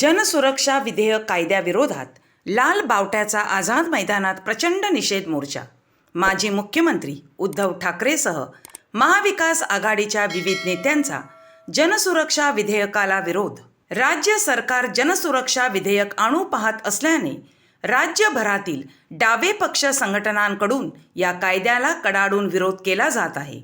जनसुरक्षा विधेयक कायद्याविरोधात लाल बावट्याचा आझाद मैदानात प्रचंड निषेध मोर्चा. माजी मुख्यमंत्री उद्धव ठाकरेसह महाविकास आघाडीच्या विविध नेत्यांचा जनसुरक्षा विधेयकाला विरोध. राज्य सरकार जनसुरक्षा विधेयक आणू पाहत असल्याने राज्यभरातील डावे पक्ष संघटनांकडून या कायद्याला कडाडून विरोध केला जात आहे.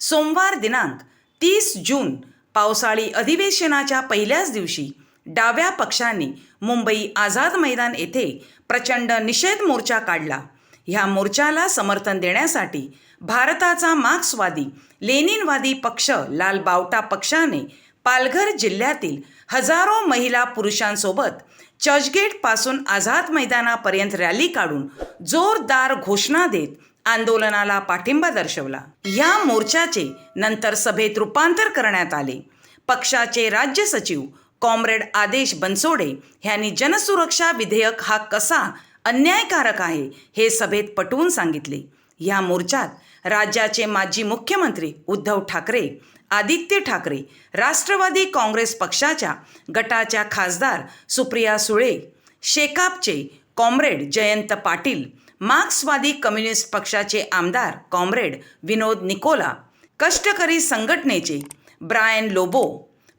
सोमवार दिनांक तीस जून पावसाळी अधिवेशनाच्या पहिल्याच दिवशी डाव्या पक्षाने मुंबई आझाद मैदान येथे प्रचंड निषेध मोर्चा काढला. ह्या मोर्चाला समर्थन देण्यासाठी भारताचा मार्क्सवादी लेनिनवादी पक्ष लाल बावटा पक्षाने पालघर जिल्ह्यातील हजारो महिला पुरुषांसोबत चर्चगेटपासून आझाद मैदानापर्यंत रॅली काढून जोरदार घोषणा देत आंदोलनाला पाठिंबा दर्शवला. या मोर्चाचे नंतर सभेत रूपांतर करण्यात आले. पक्षाचे राज्य सचिव कॉम्रेड आदेश बनसोडे ह्यांनी जनसुरक्षा विधेयक हा कसा अन्यायकारक आहे हे सभेत पटवून सांगितले. या मोर्चात राज्याचे माजी मुख्यमंत्री उद्धव ठाकरे आदित्य ठाकरे राष्ट्रवादी काँग्रेस पक्षाच्या गटाच्या खासदार सुप्रिया सुळे शेकापचे कॉम्रेड जयंत पाटील मार्क्सवादी कम्युनिस्ट पक्षाचे आमदार कॉम्रेड विनोद निकोला कष्टकरी संघटनेचे ब्रायन लोबो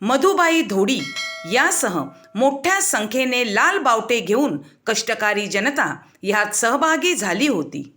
मधुबाई धोडी यासह मोठ्या संख्येने लाल बावटे घेऊन कष्टकारी जनता ह्यात सहभागी झाली होती.